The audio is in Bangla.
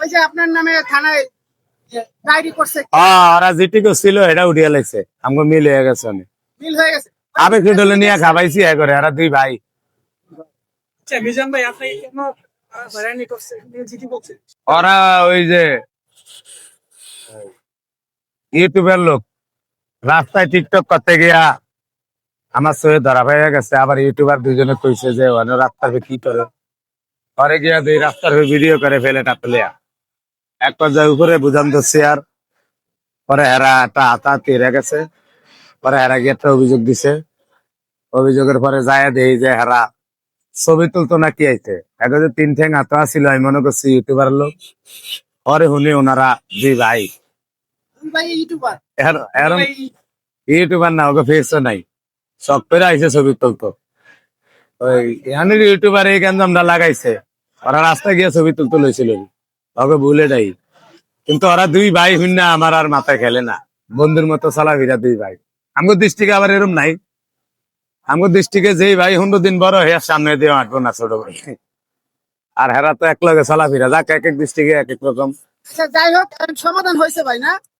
ওই যে আপনার নামে থানায় ডায়েরি করছে। হ্যাঁ ওরা যেটুকু ছিল এটা উঠিয়ে লাগছে। আমাকে মিল হয়ে গেছে অনেক। মিল হয়ে গেছে। নিয়ে খাবাইছি এ করে এরা দুই ভাই। আচ্ছা মিজান ভাই আপনি কেন হয়রানি করছে জিটি বলছে ওরা ওই যে ইউটিউবের লোক রাস্তায় টিকটক করতে গিয়া আমার সঙ্গে ধরা পেয়ে গেছে। আবার ইউটিউবার দুজনে কইছে যে ওখানে রাস্তার কি করে? পরে গিয়া দুই রাস্তার ভিডিও করে ফেলে টাপলিয়া এক পর্যায়ে উপরে বুঝান ধরছে আর পরে হেরা একটা হাতা তেরে গেছে। পরে হেরা গিয়ে একটা অভিযোগ দিছে। অভিযোগের পরে যায় দেই যে হেরা ছবি তুলতো না কি আইছে এটা যে তিন ঠেং হাতা ছিল আমি মনে করছি ইউটিউবার লোক। পরে শুনি ওনারা জি ভাই। ইউটিউবার। না ওকে ফেসও নাই। শখ করে আইসে ছবি তুলতো। ওই এখানে ইউটিউবার এই গেঞ্জামটা লাগাইছে ওরা রাস্তায় গিয়ে ছবি তুলতে লইছিল। ওকে ভুলে যাই। কিন্তু ওরা দুই ভাই হইন না, আমার আর মাথায় খেলে না। বন্ধুর মতো চলাফেরা দুই ভাই। আমার দৃষ্টিকে আবার এরম নাই। আমার দৃষ্টিকে যেই ভাই হুন্ডো দিন বড় হয়ে সামনে দিয়ে আঁকবো না ছোট ভাই। আর হেরা তো এক লগে ভিড়া যাক এক এক দৃষ্টিকে এক এক রকম। আচ্ছা যাই হোক সমাধান হয়েছে ভাই, না?